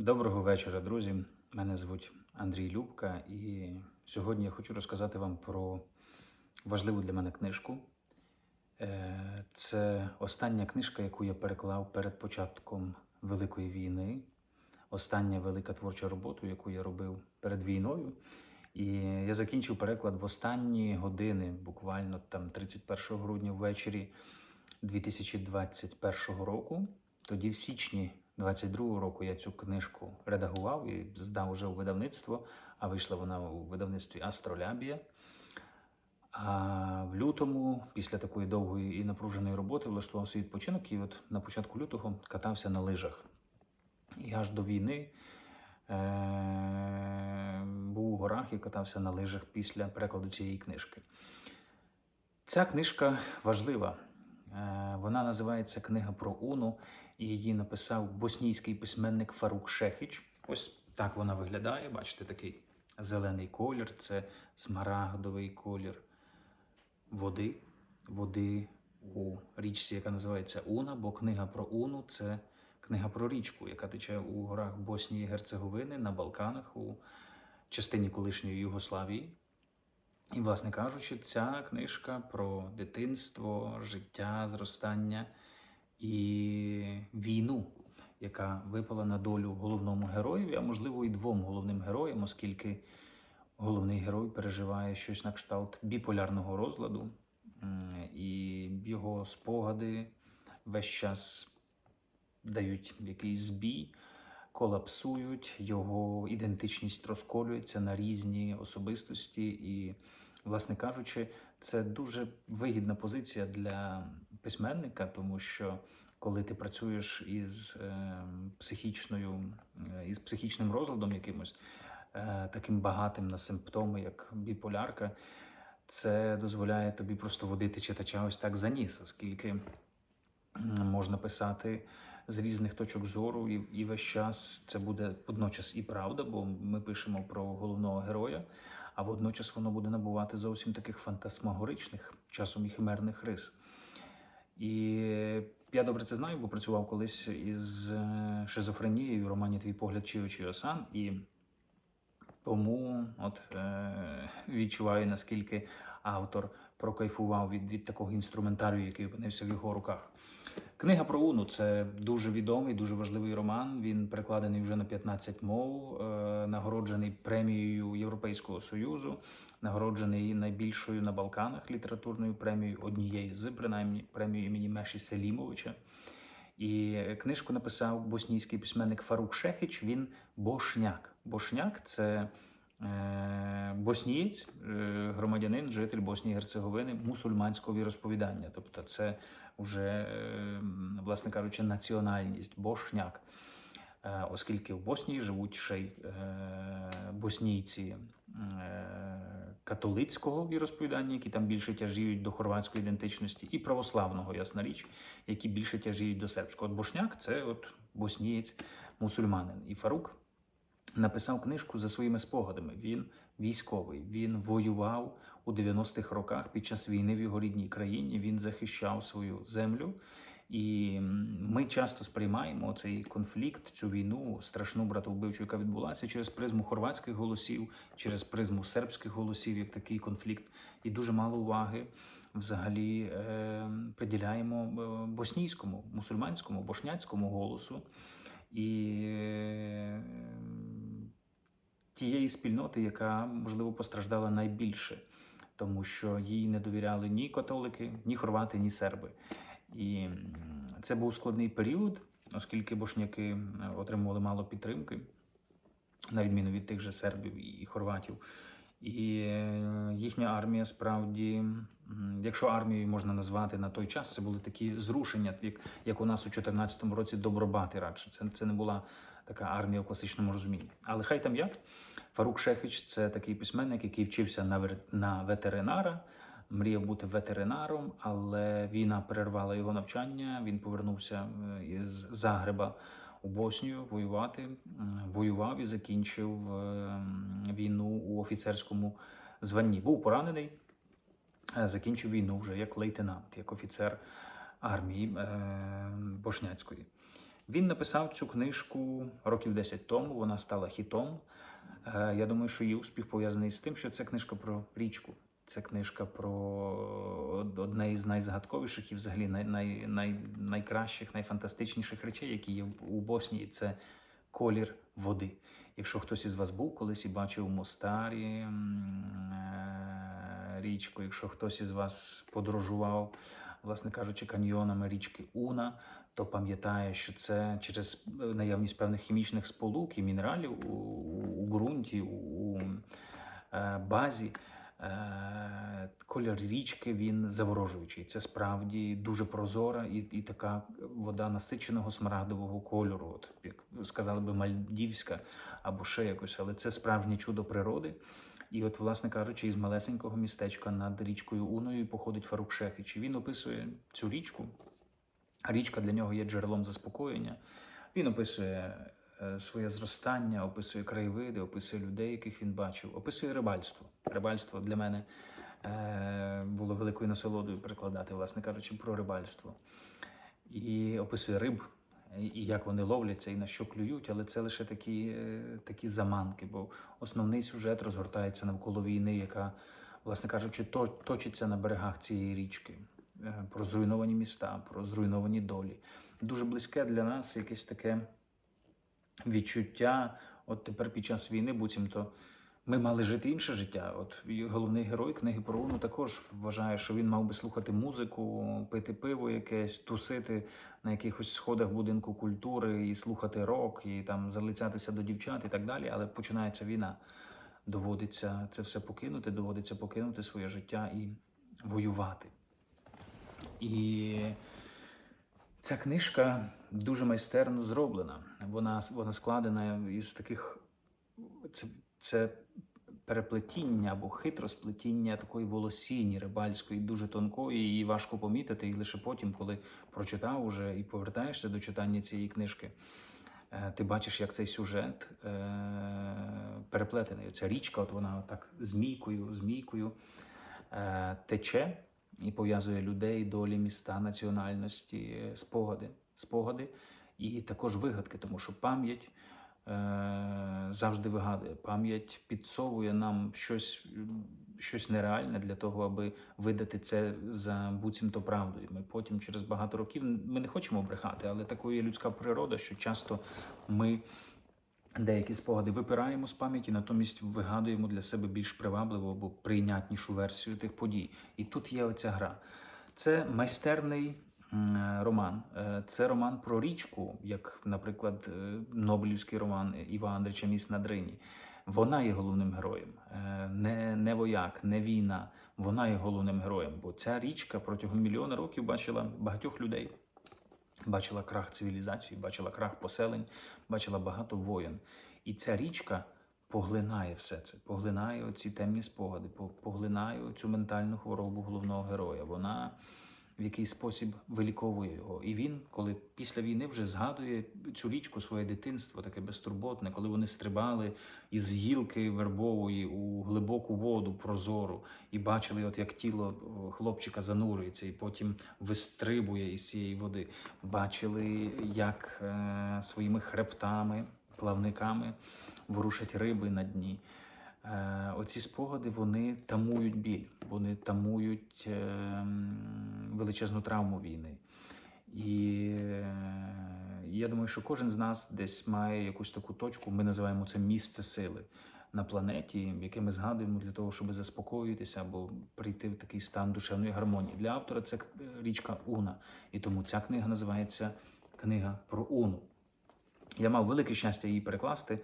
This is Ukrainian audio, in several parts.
Доброго вечора, друзі. Мене звуть Андрій Любка, і сьогодні я хочу розказати вам про важливу для мене книжку. Е, Це остання книжка, яку я переклав перед початком Великої війни. Остання велика творча робота, яку я робив перед війною. І я закінчив переклад в останні години, буквально там 31 грудня ввечері 2021 року. Тоді, в січні 22 року, я цю книжку редагував і здав уже у видавництво, а вийшла вона у видавництві Астролябія. А в лютому, після такої довгої і напруженої роботи, влаштував свій відпочинок і от на початку лютого катався на лижах. І аж до війни е- був у горах і катався на лижах після перекладу цієї книжки. Ця книжка важлива. Е, Вона називається Книга про Уну, її написав боснійський письменник Фарук Шехіч. Ось так вона виглядає. Бачите, такий зелений колір, це смарагдовий колір води, води у річці, яка називається Уна, бо книга про Уну це книга про річку, яка тече у горах Боснії і Герцеговини на Балканах у частині колишньої Югославії. І, власне кажучи, ця книжка про дитинство, життя, зростання і війну, яка випала на долю головному героєві, а можливо і двом головним героям, оскільки головний герой переживає щось на кшталт біполярного розладу, і його спогади весь час дають якийсь збій, колапсують, його ідентичність розколюється на різні особистості. І, власне кажучи, це дуже вигідна позиція для письменника, тому що коли ти працюєш із е, психічною, е, із психічним розладом якимось, е, таким багатим на симптоми, як біполярка, це дозволяє тобі просто водити читача ось так за ніс, оскільки можна писати з різних точок зору, і, і весь час це буде водночас і правда, бо ми пишемо про головного героя, а водночас воно буде набувати зовсім таких фантасмагоричних, часом і химерних рис. І я добре це знаю, бо працював колись із е, шизофренією в романі Твій погляд чи очі осан. І тому от е, відчуваю, наскільки автор прокайфував від, від такого інструментарію, який опинився в його руках. Книга про Уну це дуже відомий, дуже важливий роман. Він перекладений вже на 15 мов, е, нагороджений премією Європейського союзу, нагороджений найбільшою на Балканах літературною премією, однією з принаймні премією імені Меші Селімовича. І книжку написав боснійський письменник Фарук Шехіч. Він бошняк. Бошняк це боснієць, е, громадянин, житель Боснії Герцеговини, мусульманського віросповідання. Тобто, це вже, е, власне кажучи, національність бошняк. Е, Оскільки в Боснії живуть ще й е, боснійці е, католицького віросповідання, які там більше тяжіють до хорватської ідентичності, і православного, ясна річ, які більше тяжіють до сербського. От бошняк це от боснієць мусульманин. І Фарук написав книжку за своїми спогадами. Він військовий, він воював у 90-х роках під час війни в його рідній країні. Він захищав свою землю. І ми часто сприймаємо цей конфлікт, цю війну, страшну братовбивчу, яка відбулася через призму хорватських голосів, через призму сербських голосів, як такий конфлікт, і дуже мало уваги взагалі е, приділяємо е, боснійському, мусульманському, бошняцькому голосу. І е, тієї спільноти, яка можливо постраждала найбільше, тому що їй не довіряли ні католики, ні хорвати, ні серби. І це був складний період, оскільки бошняки е, отримували мало підтримки, на відміну від тих же сербів і хорватів. І е, їхня армія справді, якщо армією можна назвати на той час, це були такі зрушення, як, як у нас у 2014 році добробати радше. Це, це не була така армія в класичному розумінні. Але хай там як. Фарук Шехич це такий письменник, який вчився на, на ветеринара, мріяв бути ветеринаром, але війна перервала його навчання. Він повернувся е, із Загреба у Боснію воювати. Воював і закінчив е, війну у офіцерському званні. Був поранений, е, закінчив війну вже як лейтенант, як офіцер армії Бошняцької. Він написав цю книжку років 10 тому. Вона стала хітом. Е, Я думаю, що її успіх пов'язаний з тим, що це книжка про річку. Це книжка про одне із найзагадковіших і взагалі най, най, най, найкращих, найфантастичніших речей, які є у Боснії. Це колір води. Якщо хтось із вас був колись і бачив Мостарі е, річку, якщо хтось із вас подорожував, власне кажучи, каньйонами річки Уна, то пам'ятає, що це через наявність певних хімічних сполук і мінералів у, у, ґрунті, у, у е, базі. Е, Колір річки він заворожуючий. Це справді дуже прозора і, і така вода насиченого смарагдового кольору, от як сказали би, мальдівська або ще якось, але це справжнє чудо природи. І от, власне кажучи, із малесенького містечка над річкою Уною походить Фарук Шефіч. Він описує цю річку. Річка для нього є джерелом заспокоєння. Він описує е, своє зростання, описує краєвиди, описує людей, яких він бачив, описує рибальство. Рибальство для мене е, було великою насолодою перекладати, власне кажучи, про рибальство. І описує риб, і і як вони ловляться, і на що клюють, але це лише такі, е, такі заманки, бо основний сюжет розгортається навколо війни, яка, власне кажучи, точиться на берегах цієї річки. Е, Про зруйновані міста, про зруйновані долі. Дуже близьке для нас якесь таке відчуття. От тепер під час війни, буцімто, ми мали жити інше життя. От головний герой книги про Уну також вважає, що він мав би слухати музику, пити пиво якесь, тусити на якихось сходах будинку культури і слухати рок, і там залицятися до дівчат і так далі. Але починається війна. Доводиться це все покинути, доводиться покинути своє життя і воювати. І ця книжка дуже майстерно зроблена. Вона, вона складена із таких це, це переплетіння або хитросплетіння такої волосіні рибальської, дуже тонкої, її важко помітити. І лише потім, коли прочитав уже і повертаєшся до читання цієї книжки, е, ти бачиш, як цей сюжет е, переплетений. Ця річка, от вона так змійкою, змійкою е, тече і пов'язує людей, долі, міста, національності, е, спогади, спогади і також вигадки, тому що пам'ять е, завжди вигадує. Пам'ять підсовує нам щось, щось нереальне для того, аби видати це за буцімто правдою. Ми потім, через багато років, ми не хочемо брехати, але такою є людська природа, що часто ми. Деякі спогади випираємо з пам'яті, натомість вигадуємо для себе більш привабливу або прийнятнішу версію тих подій. І тут є оця гра. Це майстерний роман. Е, Це роман про річку, як, наприклад, е, Нобелівський роман Іва Андрича Міс на Дрині. Вона є головним героєм, Е, не, не вояк, не війна. Вона є головним героєм, бо ця річка протягом мільйона років бачила багатьох людей. Бачила крах цивілізації, бачила крах поселень, бачила багато воєн. І ця річка поглинає все це, поглинає оці темні спогади, поглинає цю ментальну хворобу головного героя. Вона в якийсь спосіб виліковує його. І він, коли після війни вже згадує цю річку, своє дитинство, таке безтурботне, коли вони стрибали із гілки вербової у глибоку воду прозору і бачили, от як тіло хлопчика занурюється, і потім вистрибує із цієї води. Бачили, як е, своїми хребтами, плавниками ворушать риби на дні. Е, оці спогади вони тамують біль, вони тамують е, величезну травму війни. І е, я думаю, що кожен з нас десь має якусь таку точку, ми називаємо це місце сили на планеті, яке ми згадуємо для того, щоб заспокоїтися або прийти в такий стан душевної гармонії. Для автора це річка Уна, і тому ця книга називається Книга про Уну. Я мав велике щастя її перекласти,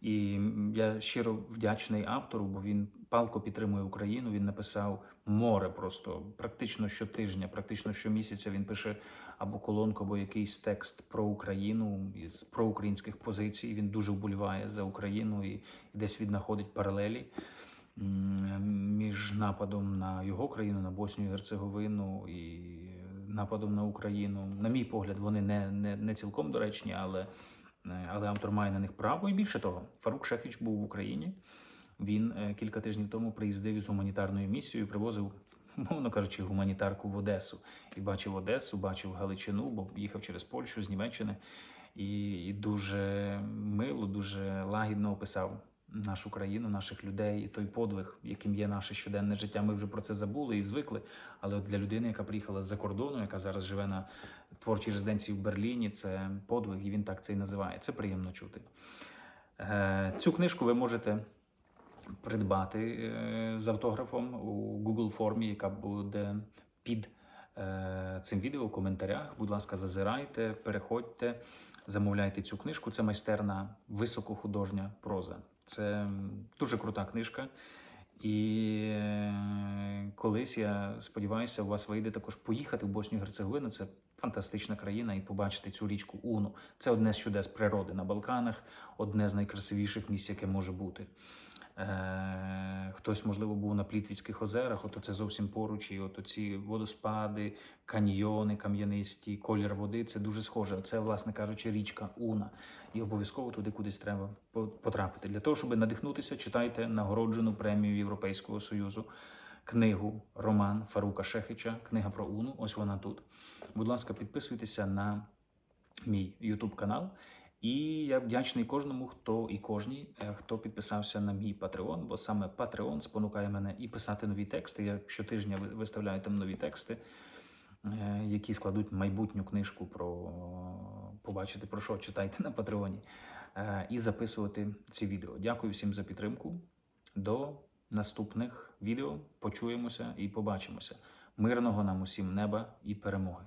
і я щиро вдячний автору, бо він палко підтримує Україну. Він написав море просто практично щотижня, практично щомісяця. Він пише або колонку, або якийсь текст про Україну із проукраїнських позицій. Він дуже вболіває за Україну і десь віднаходить паралелі між нападом на його країну, на Боснію і Герцеговину і нападом на Україну. На мій погляд, вони не, не, не цілком доречні, але, але автор має на них право. І більше того, Фарук Шехіч був в Україні. Він е, кілька тижнів тому приїздив із гуманітарною місією, привозив, мовно кажучи, гуманітарку в Одесу. І бачив Одесу, бачив Галичину, бо їхав через Польщу з Німеччини. і, і дуже мило, дуже лагідно описав нашу країну, наших людей і той подвиг, яким є наше щоденне життя. Ми вже про це забули і звикли. Але от для людини, яка приїхала з-за кордону, яка зараз живе на творчій резиденції в Берліні, це подвиг, і він так це і називає. Це приємно чути. Е, Цю книжку ви можете придбати е, з автографом у Google формі, яка буде під е, цим відео у коментарях. Будь ласка, зазирайте, переходьте, замовляйте цю книжку. Це майстерна високохудожня проза. Це дуже крута книжка. І е, колись я сподіваюся, у вас вийде також поїхати в Боснію Герцеговину. Це фантастична країна, і побачити цю річку Уну. Це одне з чудес природи на Балканах, одне з найкрасивіших місць, яке може бути. Е, хтось, можливо, був на Плітвіцьких озерах, ото це зовсім поруч, і от ці водоспади, каньйони, кам'янисті, колір води це дуже схоже. Це, власне кажучи, річка Уна. І обов'язково туди кудись треба потрапити. Для того, щоб надихнутися, читайте нагороджену премію Європейського Союзу. Книгу, роман Фарука Шехича, книга про Уну. Ось вона тут. Будь ласка, підписуйтеся на мій YouTube канал. І я вдячний кожному, хто і кожній, е, хто підписався на мій Patreon, бо саме Patreon спонукає мене і писати нові тексти. Я щотижня ви- виставляю там нові тексти, е, які складуть майбутню книжку про побачити про що читайте на Патреоні, е, і записувати ці відео. Дякую всім за підтримку. До наступних відео. Почуємося і побачимося. Мирного нам усім неба і перемоги.